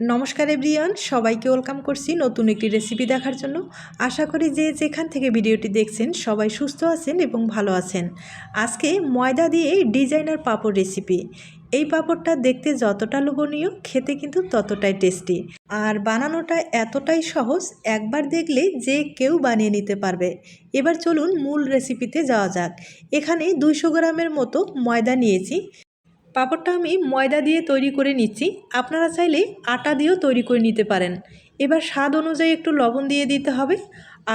নমস্কার এভরিয়ান সবাইকে ওয়েলকাম করছি নতুন একটি রেসিপি দেখার জন্য। আশা করি যে যেখান থেকে ভিডিওটি দেখছেন সবাই সুস্থ আছেন এবং ভালো আছেন। আজকে ময়দা দিয়ে ডিজাইনার পাঁপড় রেসিপি। এই পাঁপড়টা দেখতে যতটা লোভনীয়, খেতে কিন্তু ততটাই টেস্টি। আর বানানোটা এতটাই সহজ, একবার দেখলে যে কেউ বানিয়ে নিতে পারবে। এবার চলুন মূল রেসিপিতে যাওয়া যাক। এখানে দুইশো গ্রামের মতো ময়দা নিয়েছি। পাঁপড়টা আমি ময়দা দিয়ে তৈরি করে নিচ্ছি। আপনারা চাইলে আটা দিয়েও তৈরি করে নিতে পারেন। এবার স্বাদ অনুযায়ী একটু লবণ দিয়ে দিতে হবে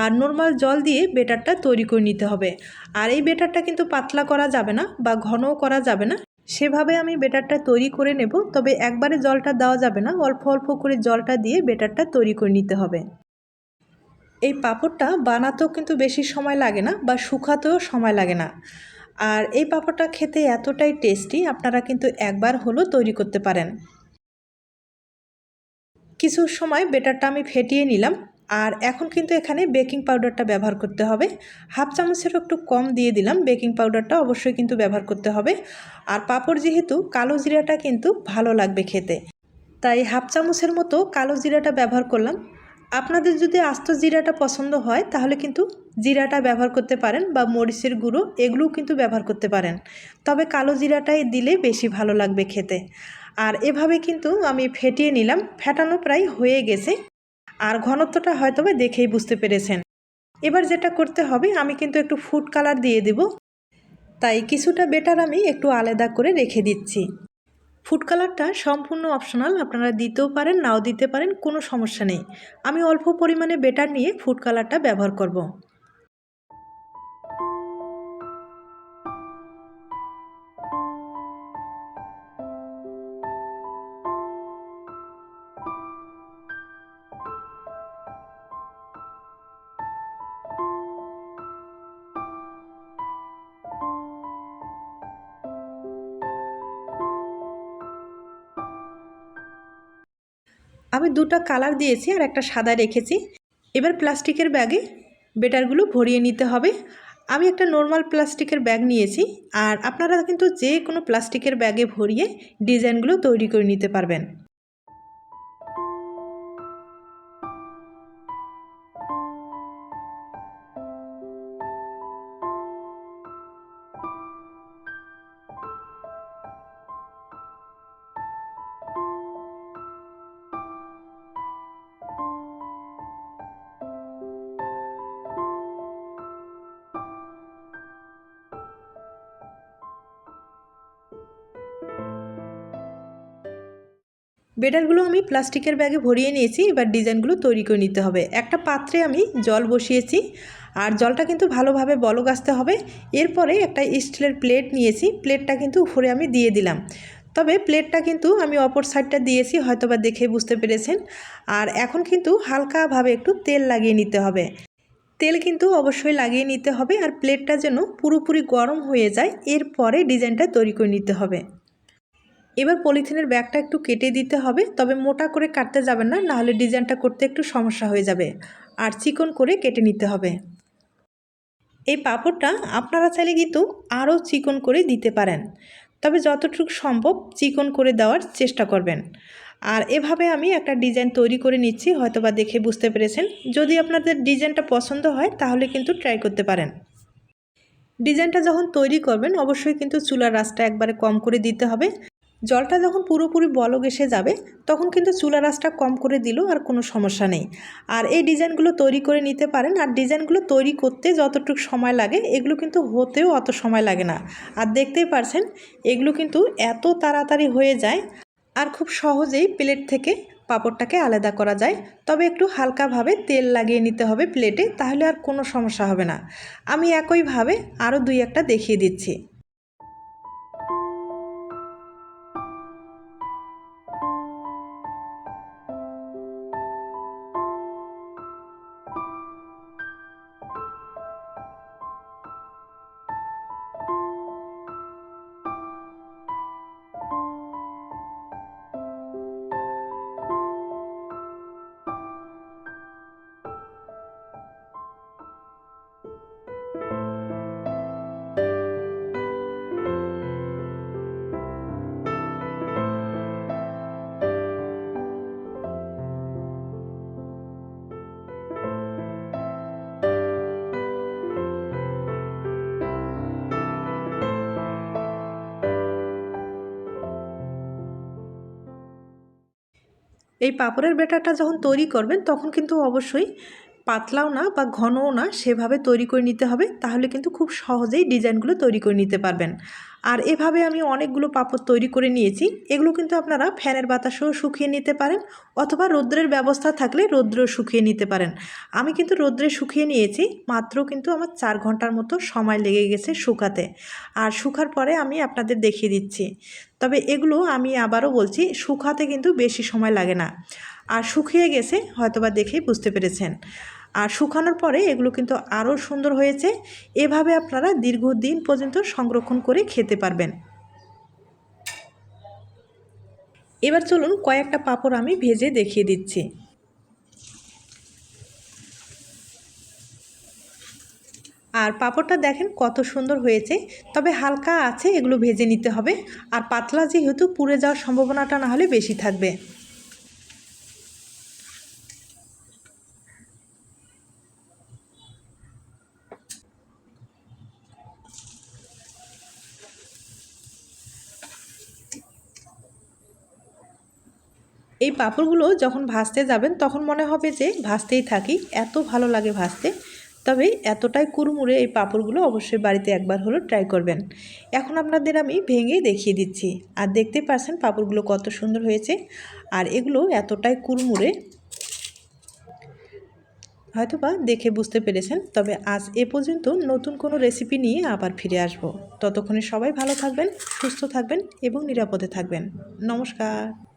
আর নর্মাল জল দিয়ে বেটারটা তৈরি করে নিতে হবে। আর এই বেটারটা কিন্তু পাতলা করা যাবে না বা ঘনও করা যাবে না। সেভাবে আমি বেটারটা তৈরি করে নেব, তবে একবারে জলটা দেওয়া যাবে না। অল্প অল্প করে জলটা দিয়ে বেটারটা তৈরি করে নিতে হবে। এই পাঁপড়টা বানাতেও কিন্তু বেশি সময় লাগে না বা শুকাতেও সময় লাগে না। আর এই পাঁপড়টা খেতে এতটাই টেস্টি, আপনারা কিন্তু একবার হলো তৈরি করতে পারেন। কিছু সময় বেটারটা আমি ফেটিয়ে নিলাম, আর এখন কিন্তু এখানে বেকিং পাউডারটা ব্যবহার করতে হবে। হাফ চামচেরও একটু কম দিয়ে দিলাম, বেকিং পাউডারটা অবশ্যই কিন্তু ব্যবহার করতে হবে। আর পাপড় যেহেতু, কালো জিরাটা কিন্তু ভালো লাগবে খেতে। তাই হাফ চামচের মতো কালো জিরাটা ব্যবহার করলাম আপনাদের যদি আস্ত জিরাটা পছন্দ হয়, তাহলে কিন্তু জিরাটা ব্যবহার করতে পারেন বা মরিচের গুঁড়ো, এগুলোও কিন্তু ব্যবহার করতে পারেন। তবে কালো জিরাটাই দিলে বেশি ভালো লাগবে খেতে। আর এভাবে কিন্তু আমি ফেটিয়ে নিলাম, ফেটানো প্রায় হয়ে গেছে। আর ঘনত্বটা হয়তো দেখেই বুঝতে পেরেছেন। এবার যেটা করতে হবে, আমি কিন্তু একটু ফুড কালার দিয়ে দেব। তাই কিছুটা বেটার আমি একটু আলাদা করে রেখে দিচ্ছি। ফুড কালারটা সম্পূর্ণ অপশনাল আপনারা দিতেও পারেন, নাও দিতে পারেন, কোনো সমস্যা নেই আমি অল্প পরিমাণে বেটার নিয়ে ফুড কালারটা ব্যবহার করব। আমি দুটো কালার দিয়েছি আর একটা সাদা রেখেছি। এবার প্লাস্টিকের ব্যাগে বেটারগুলো ভরিয়ে নিতে হবে। আমি একটা নর্মাল প্লাস্টিকের ব্যাগ নিয়েছি আর আপনারা কিন্তু যে কোনো প্লাস্টিকের ব্যাগে ভরিয়ে ডিজাইনগুলো তৈরি করে নিতে পারবেন। বেটারগুলো আমি প্লাস্টিকের ব্যাগে ভরিয়ে নিয়েছি, এবার ডিজাইনগুলো তৈরি করে নিতে হবে। একটা পাত্রে আমি জল বসিয়েছি, আর জলটা কিন্তু ভালোভাবে বলক আসতে হবে। এরপরে একটা স্টিলের প্লেট নিয়েছি, প্লেটটা কিন্তু উপরে আমি দিয়ে দিলাম। তবে প্লেটটা কিন্তু আমি অপর সাইডটা দিয়েছি, হয়তোবা দেখে বুঝতে পেরেছেন। আর এখন কিন্তু হালকাভাবে একটু তেল লাগিয়ে নিতে হবে। তেল কিন্তু অবশ্যই লাগিয়ে নিতে হবে, আর প্লেটটা যেন পুরোপুরি গরম হয়ে যায়, এরপরে ডিজাইনটা তৈরি করে নিতে হবে। এবার পলিথিনের ব্যাগটা একটু কেটে দিতে হবে, তবে মোটা করে কাটতে যাবেন না, নাহলে ডিজাইনটা করতে একটু সমস্যা হয়ে যাবে। আর চিকন করে কেটে নিতে হবে। এই পাঁপড়টা আপনারা চাইলে কিন্তু আরও চিকন করে দিতে পারেন। তবে যতটুকু সম্ভব চিকন করে দেওয়ার চেষ্টা করবেন। আর এভাবে আমি একটা ডিজাইন তৈরি করে নিচ্ছি, হয়তোবা দেখে বুঝতে পেরেছেন। যদি আপনাদের ডিজাইনটা পছন্দ হয়, তাহলে কিন্তু ট্রাই করতে পারেন। ডিজাইনটা যখন তৈরি করবেন, অবশ্যই কিন্তু চুলার রাসটা একবারে কম করে দিতে হবে। জলটা যখন পুরোপুরি বলক এসে যাবে, তখন কিন্তু চুলা রাসটা কম করে দিলেও আর কোনো সমস্যা নেই। আর এই ডিজাইনগুলো তৈরি করে নিতে পারেন, আর ডিজাইনগুলো তৈরি করতে যতটুকু সময় লাগে, এগুলো কিন্তু হতেও অত সময় লাগে না। আর দেখতেই পারছেন, এগুলো কিন্তু এত তাড়াতাড়ি হয়ে যায়, আর খুব সহজেই প্লেট থেকে পাঁপড়টাকে আলাদা করা যায়। তবে একটু হালকাভাবে তেল লাগিয়ে নিতে হবে প্লেটে, তাহলে আর কোনো সমস্যা হবে না। আমি একইভাবে আরও দুই একটা দেখিয়ে দিচ্ছি। এই পাঁপড়ের ব্যাটারটা যখন তৈরি করবেন, তখন কিন্তু অবশ্যই পাতলাও না বা ঘনও না সেভাবে তৈরি করে নিতে হবে। তাহলে কিন্তু খুব সহজেই ডিজাইনগুলো তৈরি করে নিতে পারবেন। আর এভাবে আমি অনেকগুলো পাপড় তৈরি করে নিয়েছি। এগুলো কিন্তু আপনারা ফ্যানের বাতাসেও শুকিয়ে নিতে পারেন অথবা রৌদ্রের ব্যবস্থা থাকলে রৌদ্রেও শুকিয়ে নিতে পারেন। আমি কিন্তু রৌদ্রে শুকিয়ে নিয়েছি, মাত্র কিন্তু আমার চার ঘণ্টার মতো সময় লেগে গেছে শুকাতে। আর শুকার পরে আমি আপনাদের দেখিয়ে দিচ্ছি। তবে এগুলো আমি আবারও বলছি, শুকাতে কিন্তু বেশি সময় লাগে না। আর শুকিয়ে গেছে হয়তোবা দেখেই বুঝতে পেরেছেন। আর শুকানোর পরে এগুলো কিন্তু আরও সুন্দর হয়েছে। এভাবে আপনারা দীর্ঘদিন পর্যন্ত সংরক্ষণ করে খেতে পারবেন। এবার চলুন কয়েকটা পাঁপড় আমি ভেজে দেখিয়ে দিচ্ছি। আর পাঁপড়টা দেখেন কত সুন্দর হয়েছে। তবে হালকা আছে এগুলো ভেজে নিতে হবে। আর পাতলা যেহেতু পুড়ে যাওয়ার সম্ভাবনাটা না হলে বেশি থাকবে। এই পাঁপড়গুলো যখন ভাজতে যাবেন, তখন মনে হবে যে ভাজতেই থাকি। এত ভালো লাগে ভাজতে। তবে এতটাই কুরমুরে এই পাঁপড়গুলো অবশ্যই বাড়িতে একবার হলো ট্রাই করবেন। এখন আপনাদের আমি ভেঙে দেখিয়ে দিচ্ছি। আর দেখতে পাচ্ছেন পাঁপড়গুলো কত সুন্দর হয়েছে। আর এগুলো এতটাই কুরমুরে হয়তো বা দেখে বুঝতে পেরেছেন। তবে আজ এ পর্যন্ত নতুন কোনো রেসিপি নিয়ে আবার ফিরে আসব। ততক্ষণে সবাই ভালো থাকবেন, সুস্থ থাকবেন এবং নিরাপদে থাকবেন। নমস্কার।